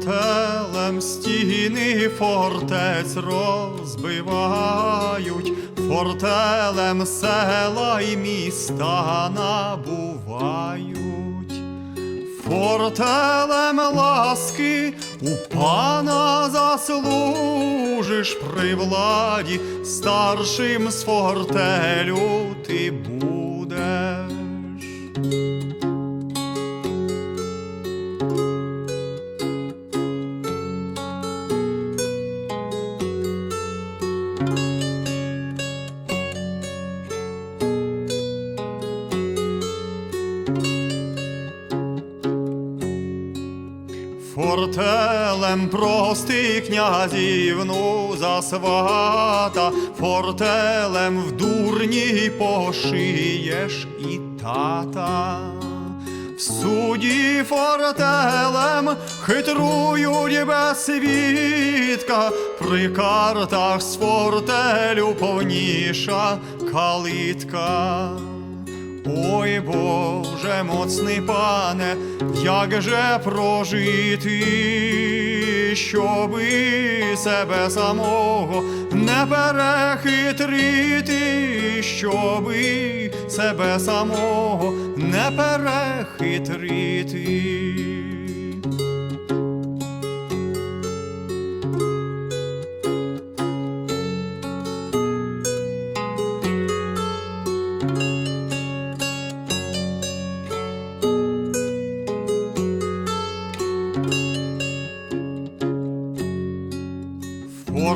Фортелем стіни фортець розбивають, фортелем села й міста набувають, фортелем ласки у пана заслужиш при владі, старшим з фортелю ти будеш. Фортелем прости князівну за свата, фортелем в дурні пошиєш і тата. В суді фортелем хитрують без свідка, при картах з фортелю повніша калитка. Ой, Боже, моцний пане, як же прожити, щоби себе самого не перехитрити, щоби себе самого не перехитрити.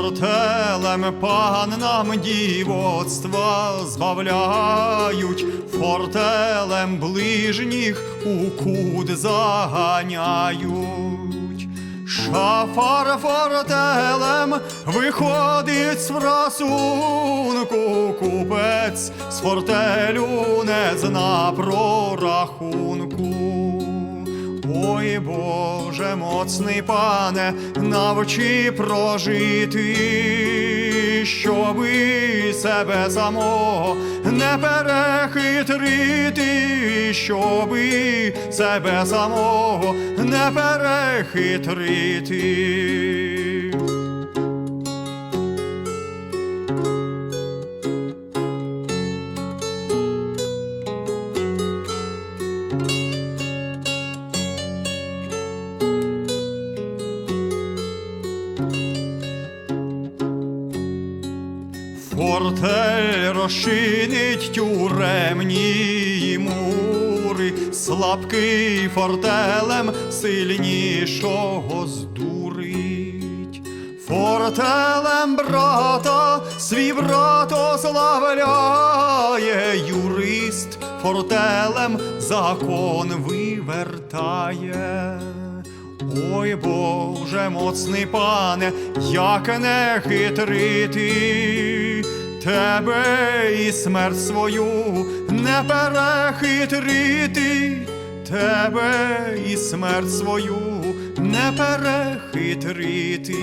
Фортелем паннам дівоцтва збавляють, фортелем ближніх у кут заганяють. Шафар фортелем виходить з фрасунку, купець з фортелю не зна про рахунку. Ой, Боже, моцний пане, навчи прожити, щоби себе самого не перехитрити, щоби себе самого не перехитрити. Фортель розчинить тюремні мури, слабкий фортелем сильнішого здурить. Фортелем брата свій брат ославляє, юрист фортелем закон вивертає. Ой, Боже, моцний пане, як не хитрити, тебе і смерть свою не перехитрити, тебе і смерть свою не перехитрити.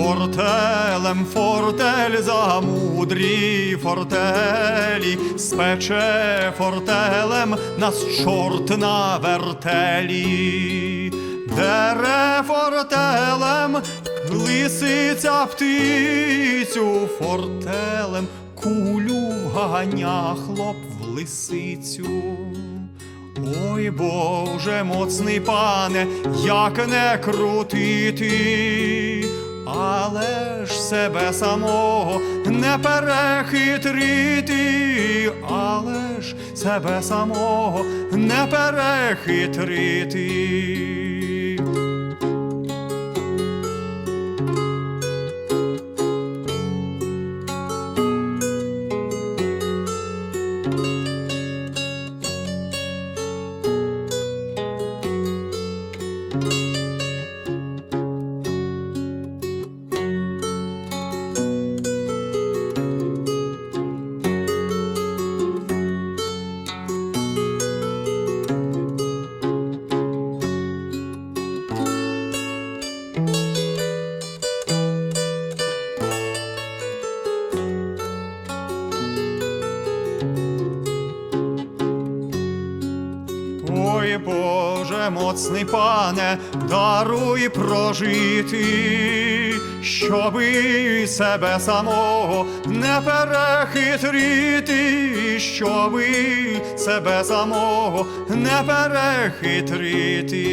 Фортелем фортель за мудрі фортелі, спече фортелем нас чорт на вертелі, дере фортелем лисиця птицю, фортелем кулю вганя хлоп в лисицю. Ой, Боже, моцний пане, як не крутити, але ж себе самого не перехитрити, але ж себе самого не перехитрити. Боже, моцний пане, даруй прожити, щоби себе самого не перехитрити, щоби себе самого не перехитрити.